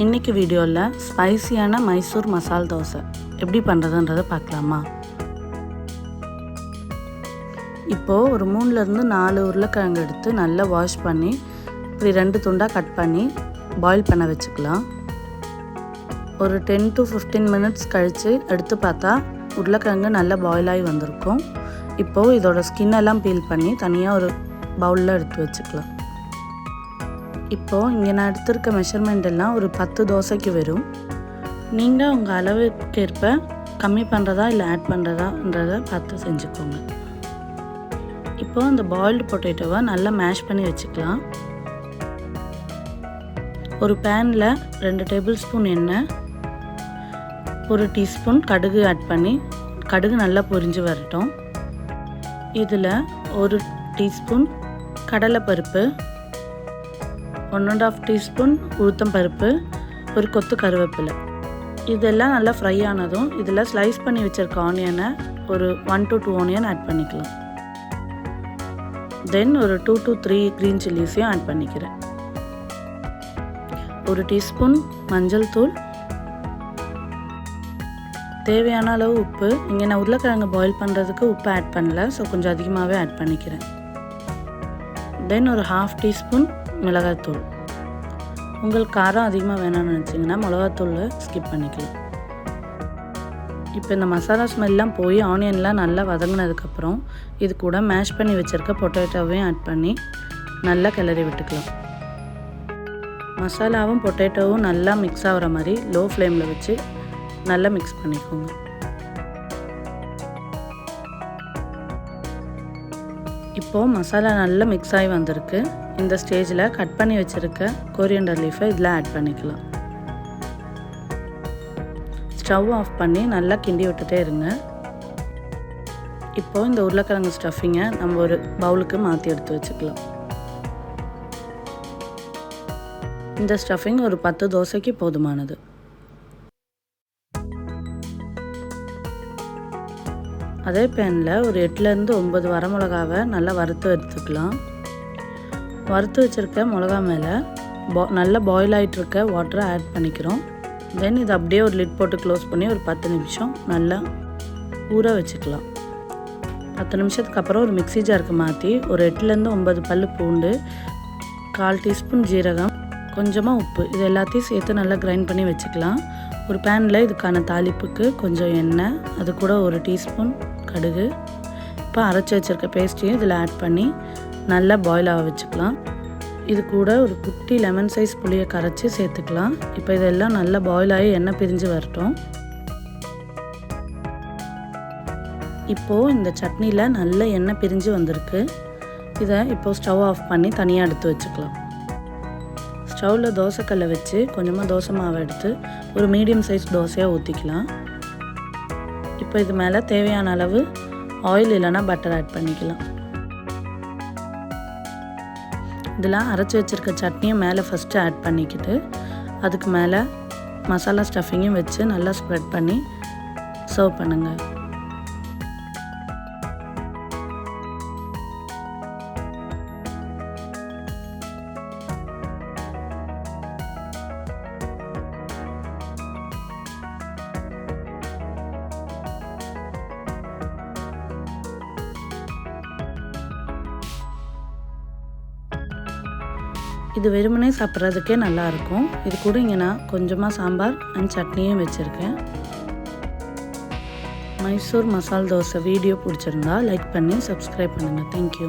இன்றைக்கி வீடியோவில் ஸ்பைசியான மைசூர் மசால் தோசை. எப்படி பண்ணுறதுன்றதை பார்க்கலாமா? இப்போது ஒரு மூணுலேருந்து நாலு உருளைக்கிழங்கு எடுத்து நல்லா வாஷ் பண்ணி இப்படி ரெண்டு துண்டாக கட் பண்ணி பாயில் பண்ண வச்சுக்கலாம். ஒரு டென் டு ஃபிஃப்டீன் மினிட்ஸ் கழித்து எடுத்து பார்த்தா உருளைக்கிழங்கு நல்லா பாயில் ஆகி வந்திருக்கும். இப்போது இதோட ஸ்கின் எல்லாம் பீல் பண்ணி தனியாக ஒரு பவுலில் எடுத்து வச்சுக்கலாம். இப்போது இங்கே நான் எடுத்திருக்க மெஷர்மெண்ட் எல்லாம் ஒரு பத்து தோசைக்கு வரும். நீங்கள் உங்கள் அளவுக்கேற்ப கம்மி பண்ணுறதா இல்லை ஆட் பண்ணுறதான்றதை பார்த்து செஞ்சுக்கோங்க. இப்போது இந்த பாயில்டு பொட்டேட்டோவை நல்லா மேஷ் பண்ணி வச்சுக்கலாம். ஒரு பேனில் ரெண்டு டேபிள் ஸ்பூன் எண்ணெய் ஒரு டீஸ்பூன் கடுகு ஆட் பண்ணி கடுகு நல்லா பொரிஞ்சு வரட்டும். இதில் ஒரு டீஸ்பூன் கடலைப்பருப்பு ஒன் அண்ட் ஆஃப் டீஸ்பூன் உளுத்தம் பருப்பு ஒரு கொத்து கருவேப்பிலை. இதெல்லாம் நல்லா ஃப்ரை ஆனதும் இதில் ஸ்லைஸ் பண்ணி வச்சுருக்க ஆனியனை ஒரு one to two onion add பண்ணிக்கலாம். தென் ஒரு டூ டு த்ரீ க்ரீன் சில்லிஸையும் ஆட் பண்ணிக்கிறேன். ஒரு டீஸ்பூன் மஞ்சள் தூள். தேவையான அளவு உப்பு. இங்கே நான் உருளைக்கிழங்கு பாயில் பண்ணுறதுக்கு உப்பு ஆட் பண்ணல ஸோ கொஞ்சம் அதிகமாகவே ஆட் பண்ணிக்கிறேன். தென் ஒரு ஹாஃப் டீஸ்பூன் மிளகாத்தூள் உங்களுக்கு காரம் அதிகமாக வேணாம்னு நினச்சிங்கன்னா மிளகாத்தூள் ஸ்கிப் பண்ணிக்கலாம். இப்போ இந்த மசாலா ஸ்மெல்லாம் போய் ஆனியன்லாம் நல்லா வதங்கினதுக்கப்புறம் இது கூட மேஷ் பண்ணி வச்சுருக்க பொட்டேட்டோவையும் ஆட் பண்ணி நல்லா கிளறி விட்டுக்கலாம். மசாலாவும் பொட்டேட்டோவும் நல்லா மிக்ஸ் ஆகிற மாதிரி லோ ஃப்ளேமில் வச்சு நல்லா மிக்ஸ் பண்ணிக்கோங்க. இப்போது மசாலா நல்லா மிக்ஸ் ஆகி வந்திருக்கு. இந்த ஸ்டேஜில் கட் பண்ணி வச்சுருக்க கொரியண்டர் லீஃபை இதில் ஆட் பண்ணிக்கலாம். ஸ்டவ் ஆஃப் பண்ணி நல்லா கிண்டி விட்டுட்டே இருங்க. இப்போது இந்த உருளைக்கிழங்கு ஸ்டஃபிங்கை நம்ம ஒரு பவுலுக்கு மாற்றி எடுத்து வச்சுக்கலாம். இந்த ஸ்டஃபிங் ஒரு பத்து தோசைக்கு போதுமானது. அதே பேனில் ஒரு எட்டுலேருந்து ஒம்பது வரமிளகாவை நல்லா வறுத்து எடுத்துக்கலாம். வறுத்து வச்சுருக்க மிளகா மேலே பா நல்லா பாயில் ஆகிட்டுருக்க வாட்டரை ஆட் பண்ணிக்கிறோம். தென் இது அப்படியே ஒரு லிட் போட்டு க்ளோஸ் பண்ணி ஒரு பத்து நிமிஷம் நல்லா ஊற வச்சுக்கலாம். பத்து நிமிஷத்துக்கு அப்புறம் ஒரு மிக்சி ஜாருக்கு மாற்றி ஒரு எட்டுலேருந்து ஒம்பது பல் பூண்டு கால் டீஸ்பூன் ஜீரகம் கொஞ்சமாக உப்பு இது எல்லாத்தையும் சேர்த்து நல்லா கிரைண்ட் பண்ணி வச்சுக்கலாம். ஒரு பேனில் இதுக்கான தாளிப்புக்கு கொஞ்சம் எண்ணெய் அது கூட ஒரு டீஸ்பூன் கடுகு. இப்போ அரைச்சி வச்சுருக்க பேஸ்ட்டையும் இதில் ஆட் பண்ணி நல்லா பாயில் ஆக வச்சுக்கலாம். இது கூட ஒரு குட்டி லெமன் சைஸ் புளியை கரைச்சி சேர்த்துக்கலாம். இப்போ இதெல்லாம் நல்லா பாயில் ஆகி எண்ணெய் பிரிஞ்சு வரட்டும். இப்போது இந்த சட்னியில் நல்ல எண்ணெய் பிரிஞ்சு வந்திருக்கு. இதை இப்போது ஸ்டவ் ஆஃப் பண்ணி தனியாக எடுத்து வச்சுக்கலாம். ஸ்டவ்வில் தோசைக்கல்லை வச்சு கொஞ்சமாக தோசை மாவை எடுத்து ஒரு மீடியம் சைஸ் தோசையாக ஊற்றிக்கலாம் இப்போ இது மேலே தேவையான அளவு ஆயில் இல்லைன்னா பட்டர் ஆட் பண்ணிக்கலாம். இதெல்லாம் அரைச்சி வச்சுருக்க சட்னியும் மேலே ஃபஸ்ட்டு ஆட் பண்ணிக்கிட்டு அதுக்கு மேலே மசாலா ஸ்டஃபிங்கும் வச்சு நல்லா ஸ்ப்ரெட் பண்ணி சர்வ் பண்ணுங்கள் இது வெறுமனே சாப்பிட்றதுக்கே நல்லாயிருக்கும். இது கூட இங்கே நான் கொஞ்சமாக சாம்பார் அண்ட் சட்னியும் வச்சுருக்கேன். மைசூர் மசால் தோசை வீடியோ பிடிச்சிருந்தா லைக் பண்ணி சப்ஸ்கிரைப் பண்ணுங்கள் தேங்க்யூ